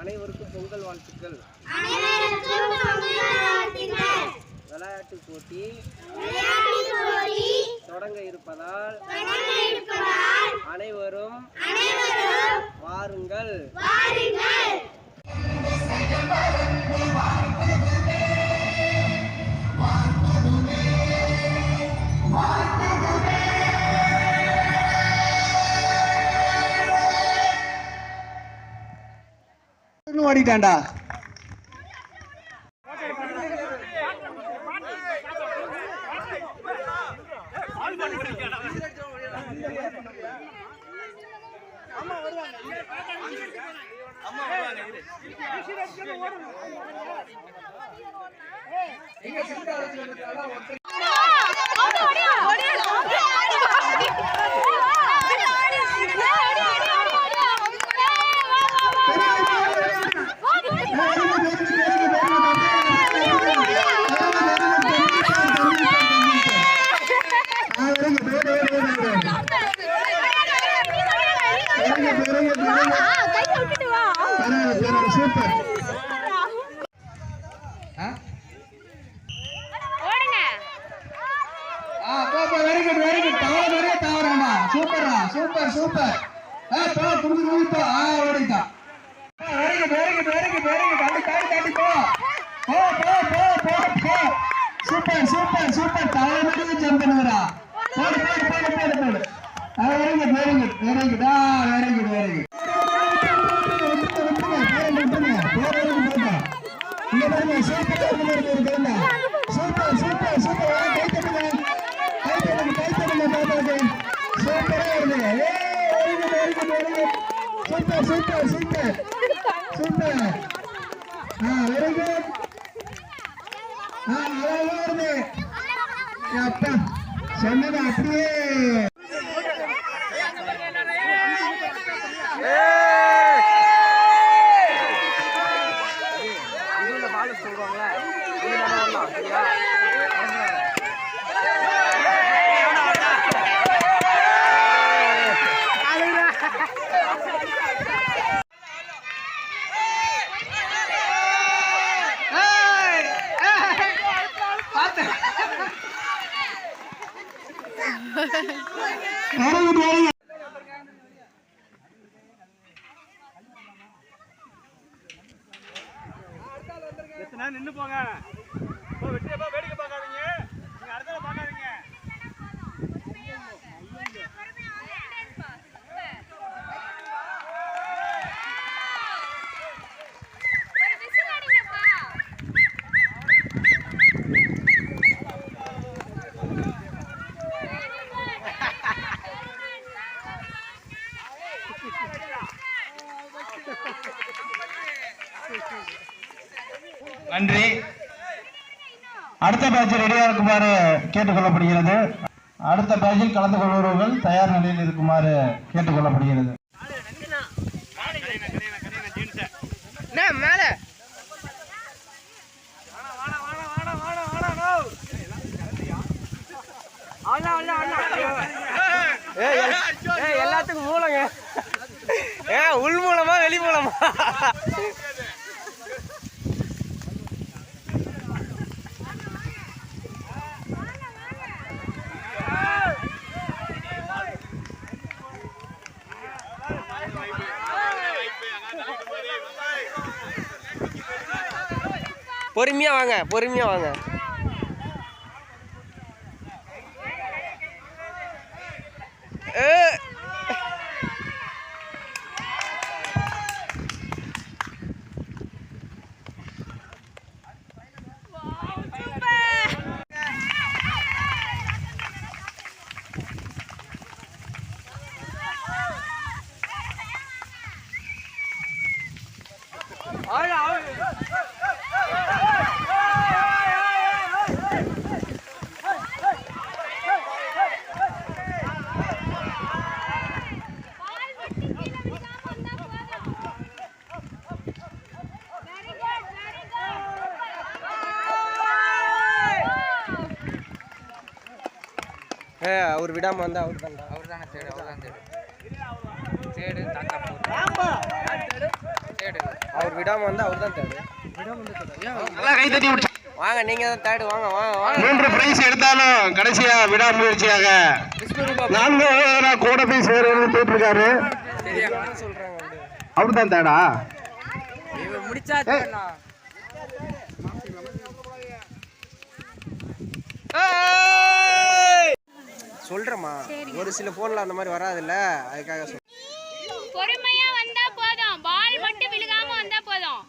அனைவருக்கும் பொங்கல் வாழ்த்துக்கள். விளையாட்டு போட்டி தொடங்க இருப்பதால் அனைவரும் வாருங்கள். வாருங்கள் ஓடிட்டான்டா super. Very good very good தவற மாதிரியே தவறாமா சூப்பர்ரா சூப்பர் சூப்பர் ஆ போ தும்பி தும்பி போ. ஆ ஓடிட்டான் very good very good very good very good அப்படி தாண்டி தாண்டி போ. போ போ போ போ போ. Super super super. தவற மாதிரியே ஜம்ப் பண்ணுறா போடு போடு போடு போடு போடு. ஆ very good very good very good ஆ आता शनिवार आपली நின்னு போங்க. வெட்டியப்பா அடுத்த பேட்ச் ரெடியாக இருக்குமாறு கேட்டுக்கொள்ளப்படுகிறது. அடுத்த பேட்சில் கலந்து கொள்பவர்கள் தயார் நிலையில் இருக்குமாறு கேட்டுக்கொள்ளப்படுகிறது. மேல? ஏய் எல்லாத்துக்கும் மூலங்க. ஏ உள் மூலமா வெளி மூலமா? பொறுமையாக வாங்க பொறுமையாக வாங்க ஏ ஏ அவர் விடாம வந்தா அவர் தான்டா. அவர் தானே தேடு அவர் தான் தேடு. தேடு தாத்தா தேடு. அவர் விடாம வந்தா அவர் தான் தேடு. நல்லா கை தட்டி விட்டு. வாங்க நீங்க தான் தேடு வாங்க வாங்க வாங்க. மூன்று பிரைஸ் எடுத்தாலும் கடைசியா விடாமுயற்சியாக நான்கு கூட பிரைஸ் வேறு போயிட்டு இருக்காரு. அவர்? தான் தேடா? முடிச்சா சொல்றேம்மா. ஒரு சில போன்ல அந்த மாதிரி வராதுல்ல அதுக்காக சொல்றேன் பொறுமையா வந்தா போதும். பால் மட்டும் விழுகாம வந்தா போதும்.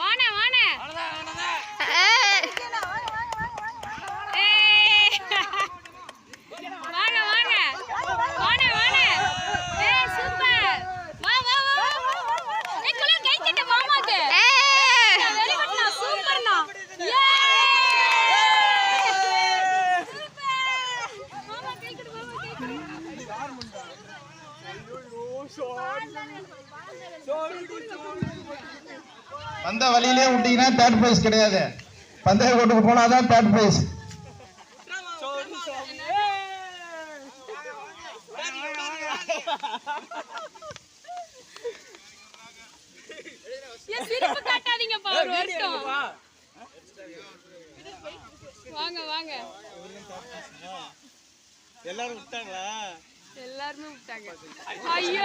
வாண வாண ஏய். வாண வாண வாண வாண ஏய் சூப்பர் வா வா வா ஏய் குள்ள கை தட்டு மாமாக்கு ஏய் வெரி குட்னா சூப்பர்னா ஏ மாமா கை கொடு மாமா கை கொடு வந்த விட்டீங்கன்னா தேர்ட் பிரைஸ் கிடையாது. பந்தய கோட்டுக்கு போனாதான் தேர்ட் பிரைஸ் வாங்க வாங்க. எல்லாரும் விட்டாங்களா? எல்லாருமே விட்டாங்க. ஐயோ.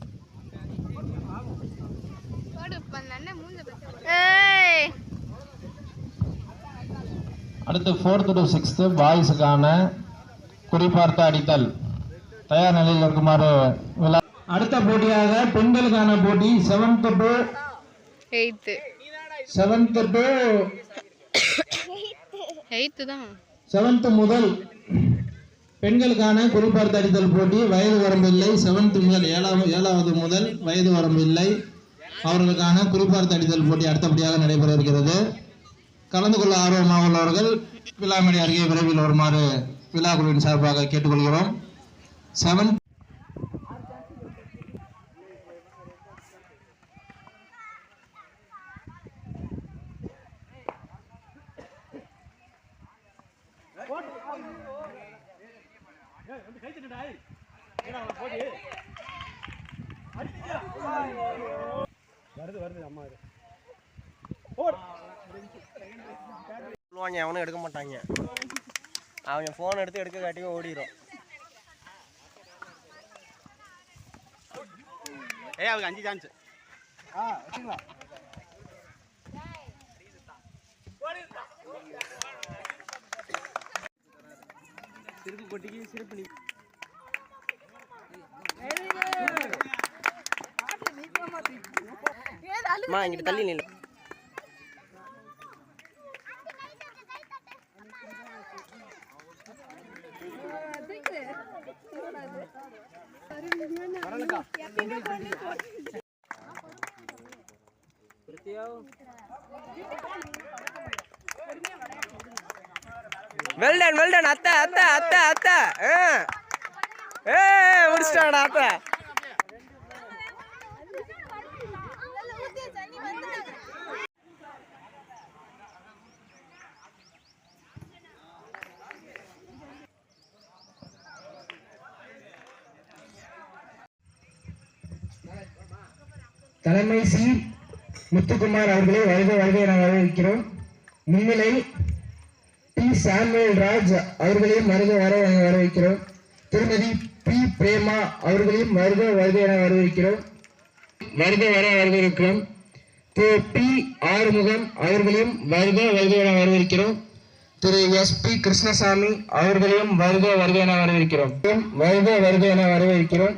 அடுத்து ஃபோர்த்து டு சிக்ஸ்த்து பாய்ஸுக்கான குறிப்பார்த்த அடித்தல். தயார் நிலையில் இருக்குமாறு விழா அடுத்த போட்டியாக பெண்களுக்கான போட்டி seventh to eighth seventh to eighth தான். செவன்த் முதல் பெண்களுக்கான குறிப்பார்த்த அடித்தல் போட்டி வயது வரம்பு இல்லை செவன்த் முதல் ஏழாவது ஏழாவது முதல் வயது வரம்பு இல்லை அவர்களுக்கான குறிப்பார்த்த அடித்தல் போட்டி அடுத்தபடியாக நடைபெற இருக்கிறது கலந்து கொள்ள ஆர்வமாக உள்ளவர்கள் விழாமணி அருகே விரைவில் வருமாறு விழா குழுவின் சார்பாக கேட்டுக்கொள்கிறோம். செவன் சொல்லுவாங்க அவனும் எடுக்க மாட்டாங்க. அவங்க ஃபோன் எடுத்து எடுக்க காட்டியும் ஓடிடும் ஏய் அவங்க அஞ்சு சான்ஸ் சிறுக்கு கொட்டிக்கு சிறுப்பு மா இங்கிட்ட தள்ளி நில்லு. வெல்டன் வெல்டன் அத்தை அத்தை அத்தை அத்தை. ஏ முடிச்சிட்டாங்கடா அத்தை. தலைமை சி. முத்துக்குமார் அவர்களை வருக வருக என வரவேற்கிறோம். முன்னிலை டி சாமுவேல் ராஜ் அவர்களையும் வருக வர என வரவேற்கிறோம். திருமதி பி. பிரேமா அவர்களையும் வருக வருக என வரவேற்கிறோம். வருக வர வரவேற்கிறோம். திரு. பி. ஆறுமுகம் அவர்களையும் வருக வருக என வரவேற்கிறோம். திரு. எஸ். பி. கிருஷ்ணசாமி அவர்களையும் வருக வருக என வரவேற்கிறோம். வருக வருக என வரவேற்கிறோம்.